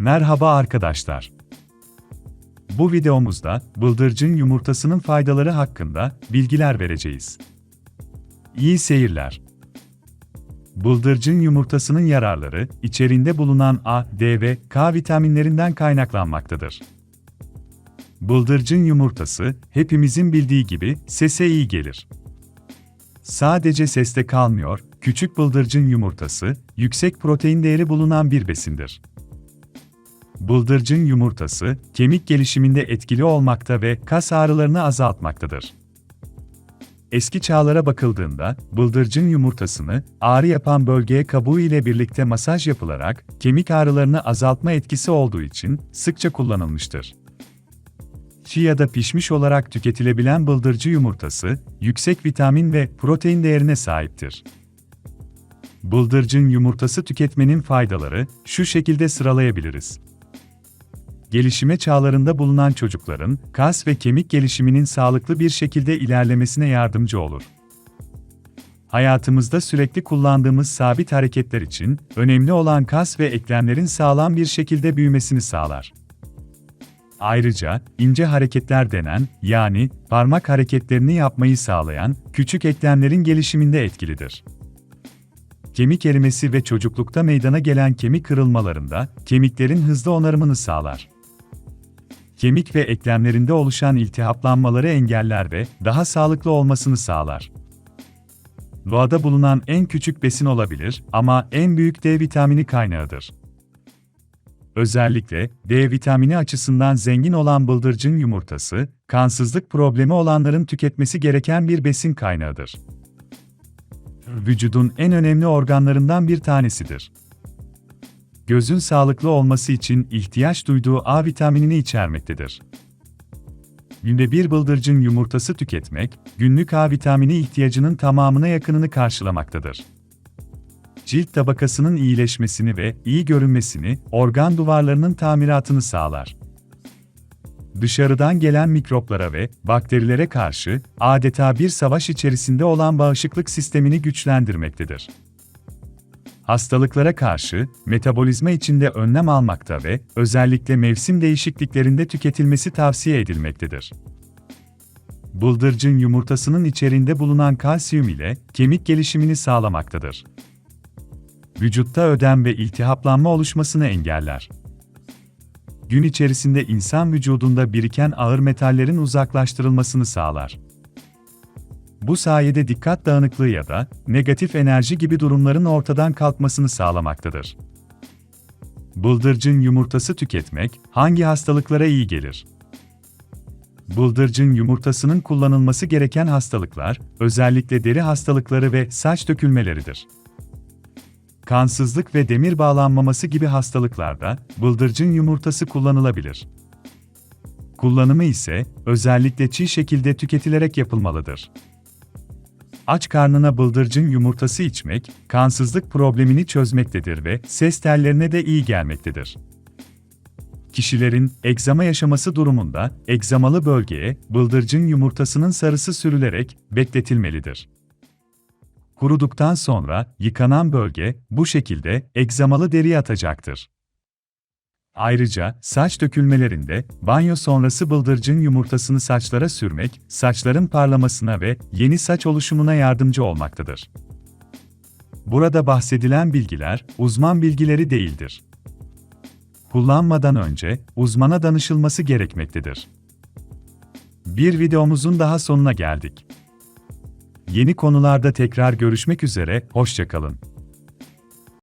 Merhaba arkadaşlar. Bu videomuzda bıldırcın yumurtasının faydaları hakkında bilgiler vereceğiz. İyi seyirler. Bıldırcın yumurtasının yararları içerinde bulunan A, D ve K vitaminlerinden kaynaklanmaktadır. Bıldırcın yumurtası hepimizin bildiği gibi sese iyi gelir. Sadece seste kalmıyor, küçük bıldırcın yumurtası yüksek protein değeri bulunan bir besindir. Bıldırcın yumurtası, kemik gelişiminde etkili olmakta ve kas ağrılarını azaltmaktadır. Eski çağlara bakıldığında, bıldırcın yumurtasını ağrı yapan bölgeye kabuğu ile birlikte masaj yapılarak kemik ağrılarını azaltma etkisi olduğu için sıkça kullanılmıştır. Çiğ ya da pişmiş olarak tüketilebilen bıldırcı yumurtası, yüksek vitamin ve protein değerine sahiptir. Bıldırcın yumurtası tüketmenin faydaları şu şekilde sıralayabiliriz gelişime çağlarında bulunan çocukların kas ve kemik gelişiminin sağlıklı bir şekilde ilerlemesine yardımcı olur. Hayatımızda sürekli kullandığımız sabit hareketler için önemli olan kas ve eklemlerin sağlam bir şekilde büyümesini sağlar. Ayrıca ince hareketler denen yani parmak hareketlerini yapmayı sağlayan küçük eklemlerin gelişiminde etkilidir kemik erimesi ve çocuklukta meydana gelen kemik kırılmalarında kemiklerin hızlı onarımını sağlar kemik ve eklemlerinde oluşan iltihaplanmaları engeller ve daha sağlıklı olmasını sağlar. Doğada bulunan en küçük besin olabilir ama en büyük D vitamini kaynağıdır. Özellikle D vitamini açısından zengin olan bıldırcın yumurtası, kansızlık problemi olanların tüketmesi gereken bir besin kaynağıdır. Vücudun en önemli organlarından bir tanesidir gözün sağlıklı olması için ihtiyaç duyduğu A vitaminini içermektedir. Günde bir bıldırcın yumurtası tüketmek, günlük A vitamini ihtiyacının tamamına yakınını karşılamaktadır. Cilt tabakasının iyileşmesini ve iyi görünmesini, organ duvarlarının tamiratını sağlar. Dışarıdan gelen mikroplara ve bakterilere karşı adeta bir savaş içerisinde olan bağışıklık sistemini güçlendirmektedir hastalıklara karşı metabolizma içinde önlem almakta ve özellikle mevsim değişikliklerinde tüketilmesi tavsiye edilmektedir. Bıldırcın yumurtasının içerinde bulunan kalsiyum ile kemik gelişimini sağlamaktadır. Vücutta ödem ve iltihaplanma oluşmasını engeller. Gün içerisinde insan vücudunda biriken ağır metallerin uzaklaştırılmasını sağlar bu sayede dikkat dağınıklığı ya da negatif enerji gibi durumların ortadan kalkmasını sağlamaktadır. Bıldırcın yumurtası tüketmek hangi hastalıklara iyi gelir? Bıldırcın yumurtasının kullanılması gereken hastalıklar, özellikle deri hastalıkları ve saç dökülmeleridir. Kansızlık ve demir bağlanmaması gibi hastalıklarda bıldırcın yumurtası kullanılabilir. Kullanımı ise özellikle çiğ şekilde tüketilerek yapılmalıdır. Aç karnına bıldırcın yumurtası içmek, kansızlık problemini çözmektedir ve ses tellerine de iyi gelmektedir. Kişilerin egzama yaşaması durumunda egzamalı bölgeye bıldırcın yumurtasının sarısı sürülerek bekletilmelidir. Kuruduktan sonra yıkanan bölge bu şekilde egzamalı deri atacaktır. Ayrıca saç dökülmelerinde banyo sonrası bıldırcın yumurtasını saçlara sürmek, saçların parlamasına ve yeni saç oluşumuna yardımcı olmaktadır. Burada bahsedilen bilgiler uzman bilgileri değildir. Kullanmadan önce uzmana danışılması gerekmektedir. Bir videomuzun daha sonuna geldik. Yeni konularda tekrar görüşmek üzere, hoşçakalın.